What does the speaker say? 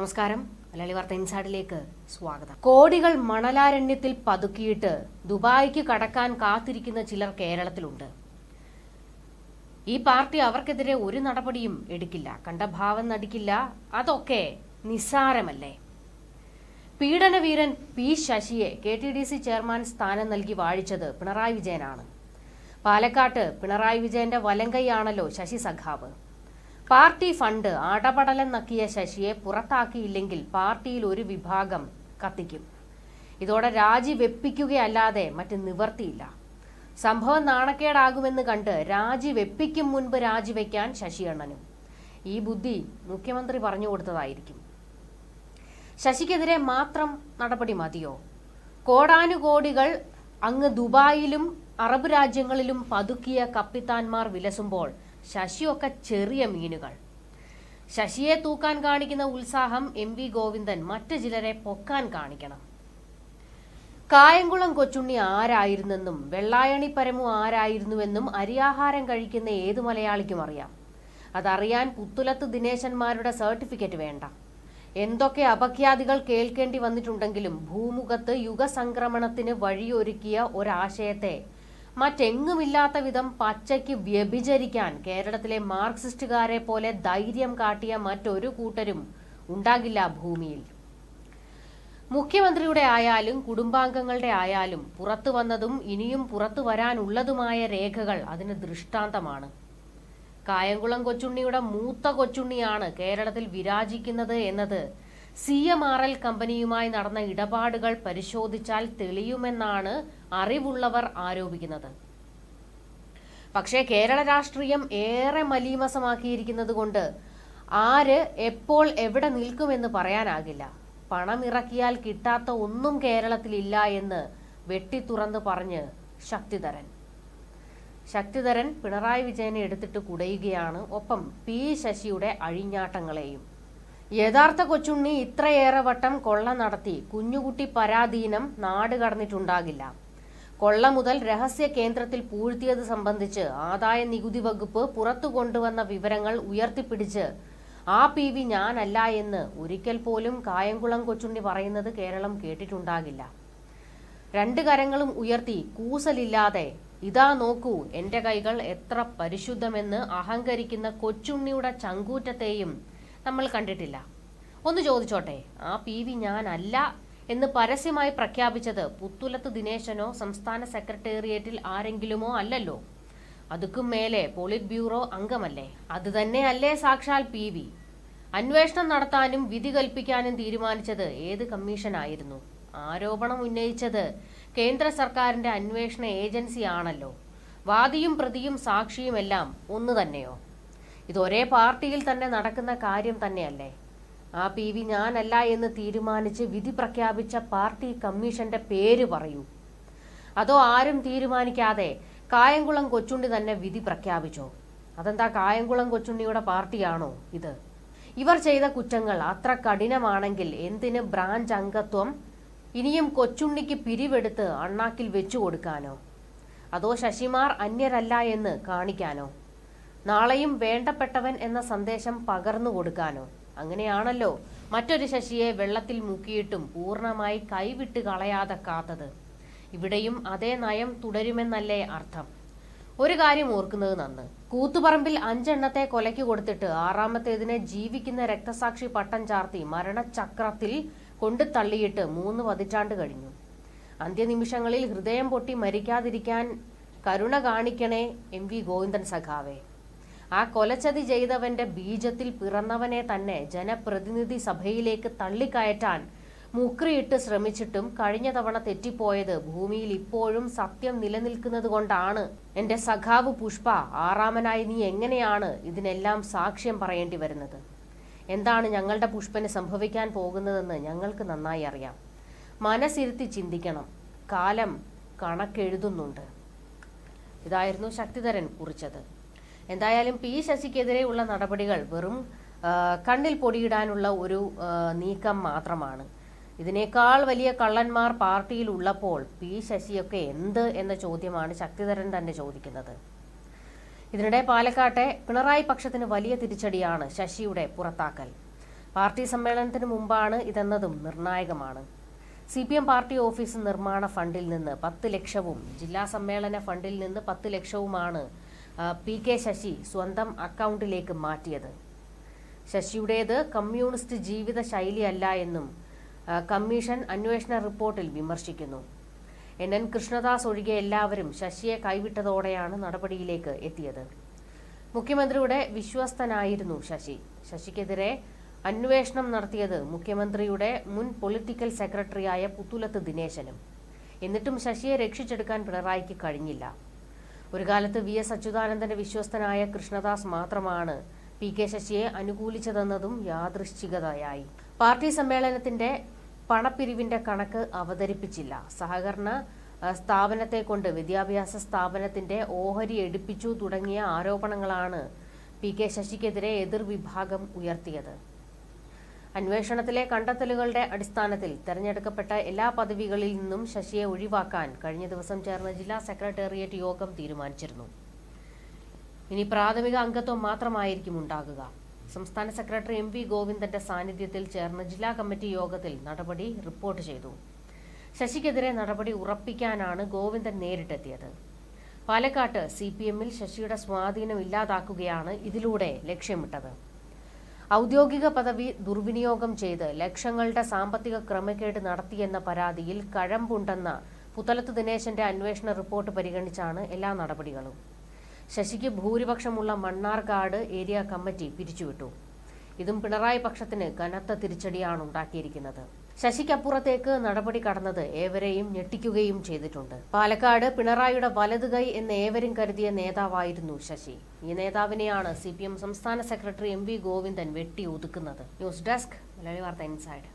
നമസ്കാരം. മലയാളി വാർത്ത ഇൻസൈഡിലേക്ക് സ്വാഗതം. കോടികൾ മണലാരണ്യത്തിൽ പതുക്കിയിട്ട് ദുബായിക്ക് കടക്കാൻ കാത്തിരിക്കുന്ന ചിലർ കേരളത്തിലുണ്ട്. ഈ പാർട്ടി അവർക്കെതിരെ ഒരു നടപടിയും എടുക്കില്ല. കണ്ട ഭാവം നടിക്കില്ല. അതൊക്കെ നിസ്സാരമല്ലേ? പീഡനവീരൻ പി ശശിയെ K T D C chairman സ്ഥാനം നൽകി വാഴിച്ചത് പിണറായി വിജയനാണ്. പാലക്കാട്ട് പിണറായി വിജയന്റെ വലങ്കൈയാണല്ലോ ശശി സഖാവ്. പാർട്ടി ഫണ്ട് അടപടലം നക്കിയ ശശിയെ പുറത്താക്കിയില്ലെങ്കിൽ പാർട്ടിയിൽ ഒരു വിഭാഗം കത്തിക്കും. ഇതോടെ രാജി വെപ്പിക്കുകയല്ലാതെ മറ്റ് നിവർത്തിയില്ല. സംഭവം നാണക്കേടാകുമെന്ന് കണ്ട് രാജി വെപ്പിക്കും മുൻപ് രാജിവെക്കാൻ ശശിയണ്ണനും. ഈ ബുദ്ധി മുഖ്യമന്ത്രി പറഞ്ഞു കൊടുത്തതായിരിക്കും. ശശിക്കെതിരെ മാത്രം നടപടി മതിയോ? കോടാനുകോടികൾ അങ്ങ് ദുബായിലും അറബ് രാജ്യങ്ങളിലും പതുക്കിയ കപ്പിത്താൻമാർ വിലസുമ്പോൾ ശശിയൊക്കെ ചെറിയ മീനുകൾ. ശശിയെ തൂക്കാൻ കാണിക്കുന്ന ഉത്സാഹം എം വി ഗോവിന്ദൻ മറ്റു ചിലരെ പൊക്കാൻ കാണിക്കണം. കായംകുളം കൊച്ചുണ്ണി ആരായിരുന്നെന്നും വെള്ളായണി പരമു ആരായിരുന്നുവെന്നും അരിയാഹാരം കഴിക്കുന്ന ഏതു മലയാളിക്കും അറിയാം. അതറിയാൻ പുത്തുലത്ത് ദിനേശന്മാരുടെ സർട്ടിഫിക്കറ്റ് വേണ്ട. എന്തൊക്കെ അപഖ്യാതികൾ കേൾക്കേണ്ടി വന്നിട്ടുണ്ടെങ്കിലും ഭൂമുഖത്ത് യുഗസംക്രമണത്തിന് വഴിയൊരുക്കിയ ഒരാശയത്തെ മറ്റെങ്ങുമില്ലാത്ത വിധം പച്ചയ്ക്ക് വ്യഭിചരിക്കാൻ കേരളത്തിലെ മാർക്സിസ്റ്റുകാരെ പോലെ ധൈര്യം കാട്ടിയ മറ്റൊരു കൂട്ടരും ഉണ്ടാകില്ല ഭൂമിയിൽ. മുഖ്യമന്ത്രിയുടെ ആയാലും കുടുംബാംഗങ്ങളുടെ ആയാലും പുറത്തു വന്നതും ഇനിയും പുറത്തു വരാനുള്ളതുമായ രേഖകൾ അതിന് ദൃഷ്ടാന്തമാണ്. കായംകുളം കൊച്ചുണ്ണിയുടെ മൂത്ത കൊച്ചുണ്ണിയാണ് കേരളത്തിൽ വിരാജിക്കുന്നത് എന്നത് സി എം ആർ എൽ കമ്പനിയുമായി നടന്ന ഇടപാടുകൾ പരിശോധിച്ചാൽ തെളിയുമെന്നാണ് അറിവുള്ളവർ ആരോപിക്കുന്നത്. പക്ഷേ കേരള രാഷ്ട്രീയം ഏറെ മലീമസമാക്കിയിരിക്കുന്നത് കൊണ്ട് ആര് എപ്പോൾ എവിടെ നിൽക്കുമെന്ന് പറയാനാകില്ല. പണം ഇറക്കിയാൽ കിട്ടാത്ത ഒന്നും കേരളത്തിലില്ല എന്ന് വെട്ടിത്തുറന്ന് പറഞ്ഞ് ശക്തിധരൻ. ശക്തിധരൻ പിണറായി വിജയനെ എടുത്തിട്ട് കുടയുകയാണ്. ഒപ്പം പി ശശിയുടെ അഴിഞ്ഞാട്ടങ്ങളെയും. യഥാർത്ഥ കൊച്ചുണ്ണി ഇത്രയേറെ വട്ടം കൊള്ള നടത്തി. കുഞ്ഞുകുട്ടി പരാധീനം നാട് കടന്നിട്ടുണ്ടാകില്ല. കൊള്ള മുതൽ രഹസ്യ കേന്ദ്രത്തിൽ പൂഴ്ത്തിയത് സംബന്ധിച്ച് ആദായ നികുതി വകുപ്പ് പുറത്തു കൊണ്ടുവന്ന വിവരങ്ങൾ ഉയർത്തിപ്പിടിച്ച് ആ പി വി ഞാനല്ല എന്ന് ഒരിക്കൽ പോലും കായംകുളം കൊച്ചുണ്ണി പറയുന്നത് കേരളം കേട്ടിട്ടുണ്ടാകില്ല. രണ്ട് കരങ്ങളും ഉയർത്തി കൂസലില്ലാതെ ഇതാ നോക്കൂ എന്റെ കൈകൾ എത്ര പരിശുദ്ധമെന്ന് അഹങ്കരിക്കുന്ന കൊച്ചുണ്ണിയുടെ ചങ്കൂറ്റത്തെയും നമ്മൾ കണ്ടിട്ടില്ല. ഒന്ന് ചോദിച്ചോട്ടെ? ആ പി വി ഞാനല്ല എന്ന് പരസ്യമായി പ്രഖ്യാപിച്ചത് പുത്തുലത്ത് ദിനേശനോ സംസ്ഥാന സെക്രട്ടേറിയറ്റിൽ ആരെങ്കിലുമോ അല്ലല്ലോ. അതുക്കും മേലെ പോളിറ്റ് ബ്യൂറോ അംഗമല്ലേ. അത് തന്നെയല്ലേ സാക്ഷാൽ പി വി. അന്വേഷണം നടത്താനും വിധി കൽപ്പിക്കാനും തീരുമാനിച്ചത് ഏത് കമ്മീഷനായിരുന്നു? ആരോപണം ഉന്നയിച്ചത് കേന്ദ്ര സർക്കാരിന്റെ അന്വേഷണ ഏജൻസിയാണല്ലോ. വാദിയും പ്രതിയും സാക്ഷിയുമെല്ലാം ഒന്നു തന്നെയോ? ഇത് ഒരേ പാർട്ടിയിൽ തന്നെ നടക്കുന്ന കാര്യം തന്നെയല്ലേ? ആ പി വി ഞാനല്ല എന്ന് തീരുമാനിച്ച് വിധി പ്രഖ്യാപിച്ച പാർട്ടി കമ്മീഷന്റെ പേര് പറയൂ. അതോ ആരും തീരുമാനിക്കാതെ കായംകുളം കൊച്ചുണ്ണി തന്നെ വിധി പ്രഖ്യാപിച്ചോ? അതെന്താ കായംകുളം കൊച്ചുണ്ണിയുടെ പാർട്ടിയാണോ ഇത്? ഇവർ ചെയ്ത കുറ്റങ്ങൾ അത്ര കഠിനമാണെങ്കിൽ എന്തിന് ബ്രാഞ്ച് അംഗത്വം? ഇനിയും കൊച്ചുണ്ണിക്ക് പിരിവെടുത്ത് അണ്ണാക്കിൽ വെച്ചു കൊടുക്കാനോ? അതോ ശശിമാർ അന്യരല്ല എന്ന് കാണിക്കാനോ? നാളെയും വേണ്ടപ്പെട്ടവൻ എന്ന സന്ദേശം പകർന്നു കൊടുക്കാനോ? അങ്ങനെയാണല്ലോ മറ്റൊരു ശശിയെ വെള്ളത്തിൽ മുക്കിയിട്ടും പൂർണമായി കൈവിട്ട് കളയാതെ കാത്തത്. ഇവിടെയും അതേ നയം തുടരുമെന്നല്ലേ അർത്ഥം. ഒരു കാര്യം ഓർക്കുന്നത് നന്ന്. കൂത്തുപറമ്പിൽ അഞ്ചെണ്ണത്തെ കൊലയ്ക്ക് കൊടുത്തിട്ട് ആറാമത്തേതിനെ ജീവിക്കുന്ന രക്തസാക്ഷി പട്ടം ചാർത്തി മരണചക്രത്തിൽ കൊണ്ടു തള്ളിയിട്ട് മൂന്ന് പതിറ്റാണ്ട് കഴിഞ്ഞു. അന്ത്യനിമിഷങ്ങളിൽ ഹൃദയം പൊട്ടി മരിക്കാതിരിക്കാൻ കരുണ കാണിക്കണേ എം വി ഗോവിന്ദൻ സഖാവേ. ആ കൊലച്ചതി ചെയ്തവന്റെ ബീജത്തിൽ പിറന്നവനെ തന്നെ ജനപ്രതിനിധി സഭയിലേക്ക് തള്ളിക്കയറ്റാൻ മുക്രിയിട്ട് ശ്രമിച്ചിട്ടും കഴിഞ്ഞ തവണ തെറ്റിപ്പോയത് ഭൂമിയിൽ ഇപ്പോഴും സത്യം നിലനിൽക്കുന്നത് കൊണ്ടാണ്. എന്റെ സഖാവ് പുഷ്പ ആറാമനായി നീ എങ്ങനെയാണ് ഇതിനെല്ലാം സാക്ഷ്യം പറയേണ്ടി വരുന്നത്? എന്താണ് ഞങ്ങളുടെ പുഷ്പന് സംഭവിക്കാൻ പോകുന്നതെന്ന് ഞങ്ങൾക്ക് നന്നായി അറിയാം. മനസ്സിരുത്തി ചിന്തിക്കണം. കാലം കണക്കെഴുതുന്നുണ്ട്. ഇതായിരുന്നു ശക്തിധരൻ കുറിച്ചത്. എന്തായാലും പി ശശിക്കെതിരെയുള്ള നടപടികൾ വെറും കണ്ണിൽ പൊടിയിടാനുള്ള ഒരു നീക്കം മാത്രമാണ്. ഇതിനേക്കാൾ വലിയ കള്ളന്മാർ പാർട്ടിയിൽ ഉള്ളപ്പോൾ പി ശശിയൊക്കെ എന്ത് എന്ന ചോദ്യമാണ് ശക്തിധരൻ തന്നെ ചോദിക്കുന്നത്. ഇതിനിടെ പാലക്കാട്ടെ പിണറായി പക്ഷത്തിന് വലിയ തിരിച്ചടിയാണ് ശശിയുടെ പുറത്താക്കൽ. പാർട്ടി സമ്മേളനത്തിന് മുമ്പാണ് ഇതെന്നതും നിർണായകമാണ്. C P M party office നിർമ്മാണ ഫണ്ടിൽ നിന്ന് പത്ത് ലക്ഷവും ജില്ലാ സമ്മേളന ഫണ്ടിൽ നിന്ന് പത്ത് ലക്ഷവുമാണ് പി കെ ശശി സ്വന്തം അക്കൗണ്ടിലേക്ക് മാറ്റിയത്. ശശിയുടേത് കമ്മ്യൂണിസ്റ്റ് ജീവിത ശൈലിയല്ല എന്നും കമ്മീഷൻ അന്വേഷണ റിപ്പോർട്ടിൽ വിമർശിക്കുന്നു. എൻ. എൻ. കൃഷ്ണദാസ് ഒഴികെ എല്ലാവരും ശശിയെ കൈവിട്ടതോടെയാണ് നടപടിയിലേക്ക് എത്തിയത്. മുഖ്യമന്ത്രിയുടെ വിശ്വസ്തനായിരുന്നു ശശി. ശശിക്കെതിരെ അന്വേഷണം നടത്തിയത് മുഖ്യമന്ത്രിയുടെ മുൻ പൊളിറ്റിക്കൽ സെക്രട്ടറിയായ പുത്തുലത്ത് ദിനേശനും. എന്നിട്ടും ശശിയെ രക്ഷിച്ചെടുക്കാൻ പിണറായിക്ക് കഴിഞ്ഞില്ല. ഒരു കാലത്ത് വി എസ് അച്യുതാനന്ദന്റെ വിശ്വസ്തനായ കൃഷ്ണദാസ് മാത്രമാണ് പി കെ ശശിയെ അനുകൂലിച്ചതെന്നതും യാദൃശ്ചികതയായി. പാർട്ടി സമ്മേളനത്തിന്റെ പണപ്പിരിവിന്റെ കണക്ക് അവതരിപ്പിച്ചില്ല. സഹകരണ സ്ഥാപനത്തെ കൊണ്ട് വിദ്യാഭ്യാസ സ്ഥാപനത്തിന്റെ ഓഹരി എടുപ്പിച്ചു തുടങ്ങിയ ആരോപണങ്ങളാണ് പി കെ ശശിക്കെതിരെ എതിർവിഭാഗം ഉയർത്തിയത്. അന്വേഷണത്തിലെ കണ്ടെത്തലുകളുടെ അടിസ്ഥാനത്തിൽ തെരഞ്ഞെടുക്കപ്പെട്ട എല്ലാ പദവികളിൽ നിന്നും ശശിയെ ഒഴിവാക്കാൻ കഴിഞ്ഞ ദിവസം ചേർന്ന ജില്ലാ സെക്രട്ടേറിയറ്റ് യോഗം തീരുമാനിച്ചിരുന്നു. ഇനി പ്രാഥമിക അംഗത്വം മാത്രമായിരിക്കും ഉണ്ടാകുക. സംസ്ഥാന സെക്രട്ടറി എം വി ഗോവിന്ദന്റെ സാന്നിധ്യത്തിൽ ചേർന്ന ജില്ലാ കമ്മിറ്റി യോഗത്തിൽ നടപടി റിപ്പോർട്ട് ചെയ്തു. ശശിക്കെതിരെ നടപടി ഉറപ്പിക്കാനാണ് ഗോവിന്ദൻ നേരിട്ടെത്തിയത്. പാലക്കാട്ട് സി പി എമ്മിൽ ശശിയുടെ സ്വാധീനം ഇല്ലാതാക്കുകയാണ് ഇതിലൂടെ ലക്ഷ്യമിട്ടത്. ഔദ്യോഗിക പദവി ദുർവിനിയോഗം ചെയ്ത് ലക്ഷങ്ങളുടെ സാമ്പത്തിക ക്രമക്കേട് നടത്തിയെന്ന പരാതിയിൽ കഴമ്പുണ്ടെന്ന പുത്തലത്ത് ദിനേശന്റെ അന്വേഷണ റിപ്പോർട്ട് പരിഗണിച്ചാണ് എല്ലാ നടപടികളും. ശശിക്ക് ഭൂരിപക്ഷമുള്ള മണ്ണാർക്കാട് ഏരിയ കമ്മിറ്റി പിരിച്ചുവിട്ടു. ഇതും പിണറായി പക്ഷത്തിന് കനത്ത തിരിച്ചടിയാണ് ഉണ്ടാക്കിയിരിക്കുന്നത്. ശശിക്കപ്പുറത്തേക്ക് നടപടി കടന്നത് ഏവരെയും ഞെട്ടിക്കുകയും ചെയ്തിട്ടുണ്ട്. പാലക്കാട് പിണറായിയുടെ വലതുകൈ എന്ന് ഏവരും കരുതിയ നേതാവായിരുന്നു ശശി. ഈ നേതാവിനെയാണ് സി പി എം സംസ്ഥാന സെക്രട്ടറി എം വി ഗോവിന്ദൻ വെട്ടി ഒതുക്കുന്നത്. ന്യൂസ് ഡെസ്ക് മലയാളി വാർത്ത ഇൻസൈഡ്.